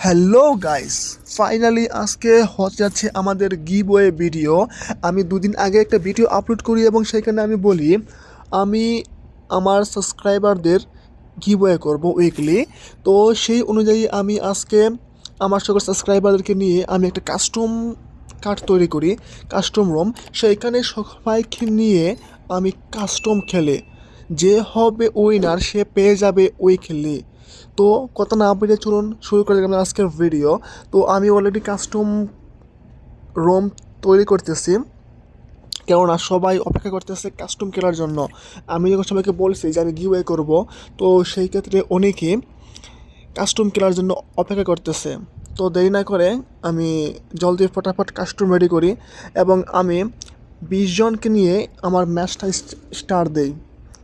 Hello guys finally আজকে হতে যাচ্ছে আমাদের গিবওয়ে ভিডিও আমি দুদিন আগে একটা ভিডিও আপলোড করি এবং সেখানে আমি বলি, আমি আমার সাবস্ক্রাইবারদের গিবওয়ে করব উইকলি তো সেই অনুযায়ী আমি আজকে আমার সকল সাবস্ক্রাইবারদেরকে নিয়ে আমি একটা কাস্টম কার্ড তৈরি করি কাস্টম রুম সেইখানে সবাইকে নিয়ে আমি কাস্টম খেলে। যে হবে উইনার সে পেয়ে যাবে উইকলি তো কথা না বলে চলুন শুরু করে দিলাম আজকের ভিডিও তো আমি অলরেডি কাস্টম রোম তৈরি করতেছি। কেননা সবাই অপেক্ষা করতেছে কাস্টম খেলার জন্য। আমি যখন সবাইকে বলছি যে আমি গিওয়ে করব, তো সেই ক্ষেত্রে অনেকে কাস্টম খেলার জন্য অপেক্ষা করতেছে। তো দেরি না করে আমি জলদি ফটাফট কাস্টম রেডি করি এবং আমি বিশ জনকে নিয়ে আমার ম্যাচটা স্টার্ট দেই।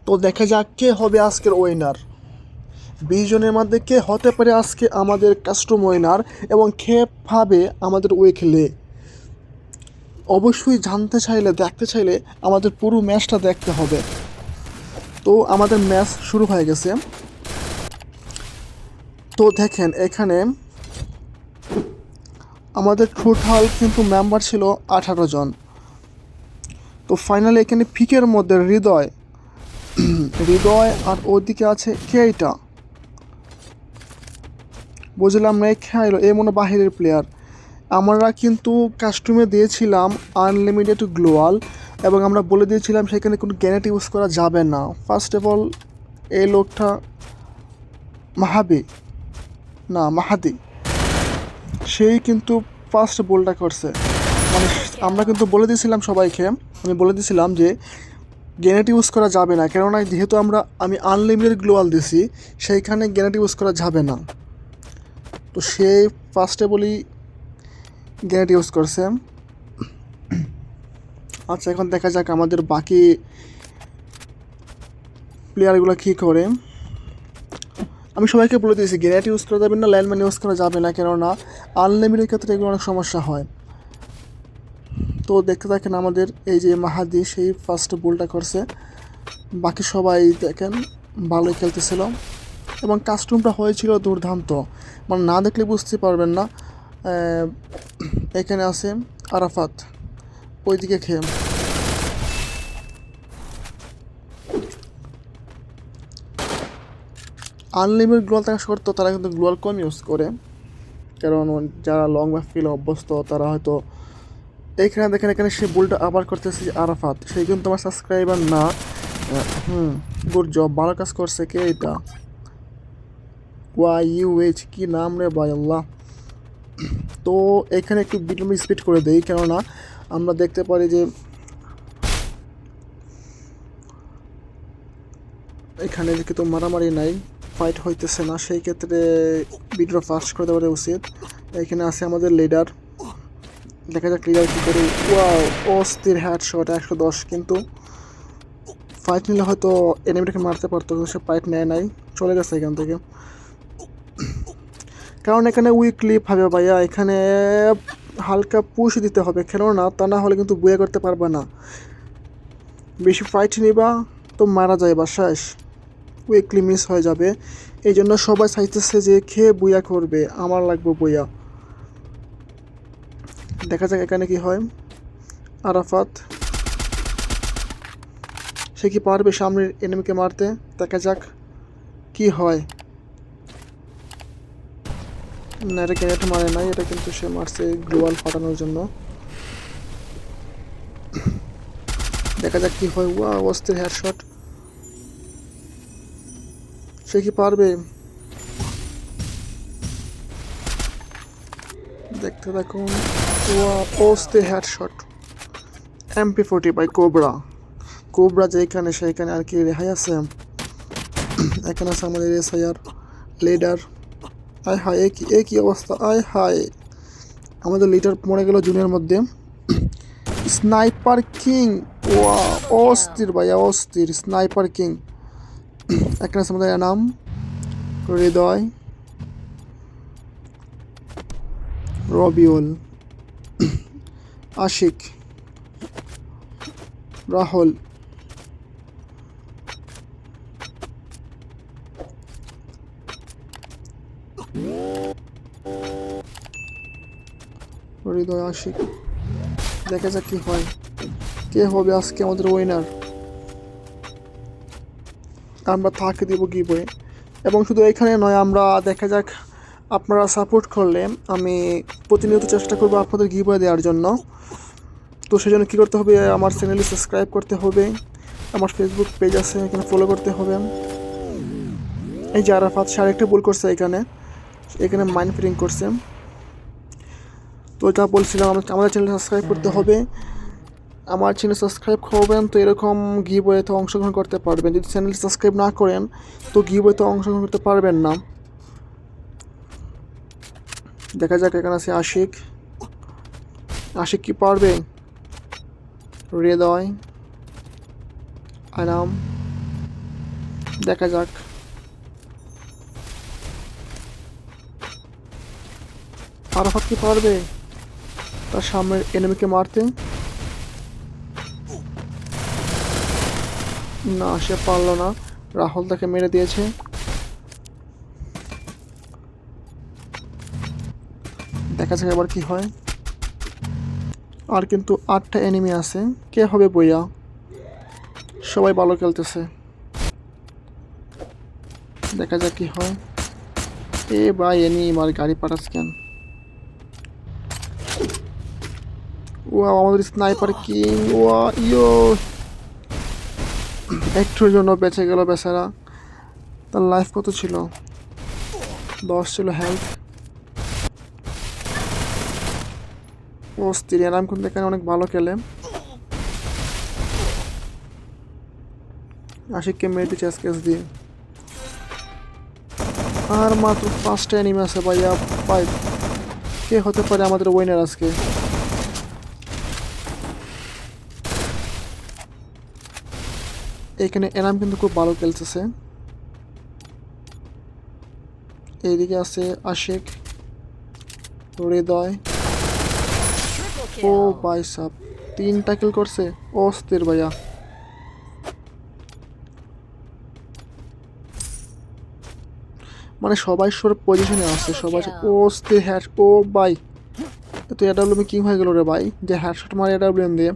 তো দেখা যাক কে হবে আজকের উইনার বিশ জনের মধ্যে কে হতে পারে আজকে আমাদের কাস্টম এবং কে পাবে আমাদের উইকলি অবশ্যই জানতে চাইলে, দেখতে চাইলে আমাদের পুরো ম্যাচটা দেখতে হবে। তো আমাদের ম্যাচ শুরু হয়ে গেছে। তো দেখেন, এখানে আমাদের টোটাল কিন্তু মেম্বার ছিল আঠারো জন। তো ফাইনালি এখানে ফিকের মধ্যে হৃদয়। হৃদয় আর ওদিকে আছে কে এটা? বুঝলাম না খেয়ালো এ মনে বাহিরের প্লেয়ার আমরা কিন্তু কাস্টমে দিয়েছিলাম আনলিমিটেড গ্লোয়াল এবং আমরা বলে দিয়েছিলাম সেখানে কোনো গ্যানেট ইউজ করা যাবে না। ফার্স্ট অফ অল এই লোকটা মাহাবি। না, মাহাদি। সেই কিন্তু ফার্স্ট বলটা করছে। মানে আমরা কিন্তু বলে দিয়েছিলাম সবাইকে, আমি বলে দিয়েছিলাম যে গ্যানেট ইউজ করা যাবে না। কেননা যেহেতু আমরা, আমি আনলিমিটেড গ্লোয়াল দিছি, সেইখানে গ্যানেট ইউজ করা যাবে না। তো সে ফার্স্টে বলি গ্যানেট ইউজ করছে। আচ্ছা এখন দেখা যাক আমাদের বাকি প্লেয়ারগুলো কী করে। আমি সবাইকে বলে দিয়েছি গ্যানেট ইউজ করা যাবে না ল্যান্ডম্যান ইউজ করা যাবে না, কেননা আনলিমিটেড ক্ষেত্রে এগুলো অনেক সমস্যা হয়। তো দেখতে থাকেন আমাদের এই যে মাহাদি, সেই ফার্স্ট বলটা করছে। বাকি সবাই দেখেন, ভালোই খেলতেছিল। এবং কাস্টমটা হয়েছিল দুর্দান্ত। মানে না দেখলে বুঝতে পারবেন না। এখানে আছে আরাফাত। ওইদিকে খেয়ে। আনলিমিটেড গ্লোয়াল থাকা সত্ত্বেও তারা কিন্তু গ্লোয়াল কম ইউজ করে। কারণ যারা লং বা ফিল অভ্যস্ত, তারা হয়তো এইখানে দেখেন, এখানে সেই বুলটা আবার করতেছে আরাফাত। সেই কিন্তু আমার সাবস্ক্রাইবার না। হুম, গুড জব ভালো কাজ করছে কে এটা? ওয়াই ইউ কি নাম রে ভাই আল্লাহ? তো এখানে একটু বিটমি স্পিড করে দেই, কেননা আমরা দেখতে পারি যে এখানে কিন্তু মারামারি নাই ফাইট হইতেছে না, সেই ক্ষেত্রে ভিডিও ফাস্ট করে দেওয়া উচিত। এখানে আছে আমাদের লিডার দেখা যাক লিডার কী করে ওয়াও অস্থির হ্যাট শট একশো দশ, কিন্তু ফাইট নিলে হয়তো এনিমিটাকে মারতে পারতো, কিন্তু সে ফাইট নেয় নাই। চলে গেছে এখান থেকে। কারণ এখানে উইকলি ভাবে ভাইয়া, এখানে হালকা পুশ দিতে হবে। কেননা তা না হলে কিন্তু বুয়ে করতে পারবে না। বেশি ফাইট নিবা তো মারা যায় বা শেষ। উইকলি মিস হয়ে যাবে। এই জন্য সবাই চাইতেছে যে খেয়ে বুয়া করবে, আমার লাগবে বুয়া। দেখা যাক এখানে কি হয়। আরাফাত, সে কি পারবে সামনের এনিমিকে মারতে? দেখা যাক কি হয়। না মারে নাই, এটা কিন্তু সে মারছে গ্লোয়াল ফাটানোর জন্য। দেখা যাক কি হয়। ওয়া অস্থির হেয়ারশট সে কি পারবে? দেখতে থাকুন। ওয়া অস্থির headshot MP forty by cobra cobra যেখানে সেইখানে আর কি রেহাই আছে। এখানে আছে আমাদের এসআইআর লিডার আয় হায়, এ কি এ কি অবস্থা? আয় হায়। আমাদের লিটার মরে গেল জুনের মধ্যে। Sniper king. ওয়া, অস্থির ভাইয়া, অস্থির। Sniper king. একটা আমাদের নাম। হৃদয়। রবিউল। আশিক। রাহুল। হৃদয় আশিক দেখা যাক কি হয়। কে হবে আজকে আমাদের উইনার আমরা তাকে দিব গিবয়ে এবং শুধু এখানে নয়, আমরা দেখা যাক আপনারা সাপোর্ট করলে আমি প্রতিনিয়ত চেষ্টা করব আপনাদের গিবয়ে দেওয়ার জন্য। তো সেই জন্য কী করতে হবে? আমার চ্যানেলে সাবস্ক্রাইব করতে হবে। আমার ফেসবুক পেজ আছে, এখানে ফলো করতে হবে। এই যে আরাফাত, সে আরেকটা ভুল করছে এখানে। এখানে মাইন্ড ফ্রিং করছে। তো যা বলছিলাম আমাদের চ্যানেল সাবস্ক্রাইব করতে হবে। আমার চ্যানেল সাবস্ক্রাইব করবেন তো এরকম গিবইতে অংশগ্রহণ করতে পারবেন। যদি চ্যানেল সাবস্ক্রাইব না করেন তো গিবইতে অংশগ্রহণ করতে পারবেন না। দেখা যাক এখানে আছে আশিক। আশিক কি পারবে? হৃদয় আরাম। দেখা যাক। আরাফাত কি পারবে? তার সামনের এনিমিকে মারতে? না, সে পারল না। রাহুল তাকে মেরে দিয়েছে। দেখা যাক এবার কি হয়। আর কিন্তু আটটা এনিমি আছে। কে হবে বইয়া? সবাই ভালো খেলতেছে। দেখা যাক কি হয়। এ ভাই এনি আমার গাড়ি পাঠাস কেন? ও আমাদের স্নাইপার কিং, ওয়া, ইয়ো। একটুর জন্য বেঁচে গেল বেচারা। তার লাইফ কত ছিল? দশ ছিল হেলথ ও স্ত্রী এরাম কিন্তু এখানে অনেক ভালো খেলে। আশিককে মেরে দিচ্ছে স্কেচ দিয়ে আর মাত্র পাঁচটা এনিমি আছে ভাইয়া পাইপ কে হতে পারে আমাদের উইনার আজকে? এখানে এনাম কিন্তু খুব ভালো খেলতেছে। এইদিকে আছে আশিক হৃদয়। ও ভাই সাব তিন কিল করছে অস্থির ভাইয়া। মানে সবাই সর পজিশনে আছে সবাই অস্থির হ্যাট ও ভাই। তো এডাব্লিউএম কিং হয়ে গেল রে ভাই? যে হ্যাডশট মারে এডাব্লিউএম দিয়ে।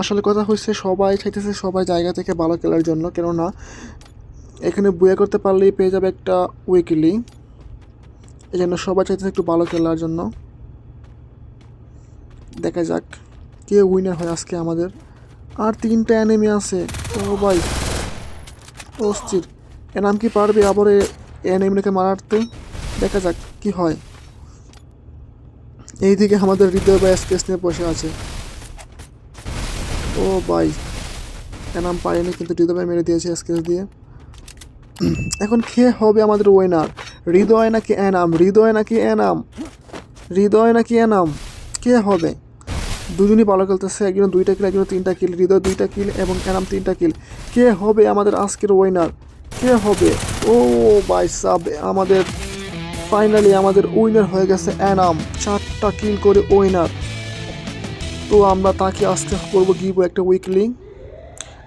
আসলে কথা হচ্ছে সবাই চাইতেছে সবাই জায়গা থেকে ভালো খেলার জন্য, কেননা এখানে বুয়া করতে পারলেই পেয়ে যাবে একটা উইকলি এই জন্য সবাই চাইতেছে একটু ভালো খেলার জন্য। দেখা যাক কে উইনার হয় আজকে আমাদের। আর তিনটা অ্যানিমি আছে। ও ভাই, অস্থির। এ নাম কি পারবে আবার অ্যানিমিকে মারাতে? দেখা যাক কি হয়। এইদিকে আমাদের হৃদয় ভাই স্পেস নিয়ে বসে আছে। ও ভাই এনাম পারেনি, কিন্তু হৃদয় ভাই মেরে দিয়েছে স্কেচ দিয়ে। এখন কে হবে আমাদের উইনার হৃদয় নাকি এনাম? হৃদয় নাকি এনাম? হৃদয় নাকি এনাম? কে হবে? দুজনই ভালো খেলতেছে, একজন দুইটা কিল একজন তিনটা কিল হৃদয় দুইটা কিল এবং এনাম তিনটা কিল কে হবে আমাদের আজকের উইনার কে হবে? ও বাই সাব, আমাদের ফাইনালি আমাদের উইনার হয়ে গেছে অ্যানাম চারটা কিল করে উইনার তো আমরা তাকে আজকে করব গিবো একটা উইকলি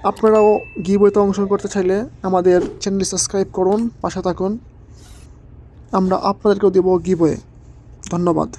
আপনারাও গিবোয়েতে অংশগ্রহণ করতে চাইলে আমাদের চ্যানেল সাবস্ক্রাইব করুন, পাশে থাকুন। আমরা আপনাদেরকেও দেবো গিবোয়ে ধন্যবাদ।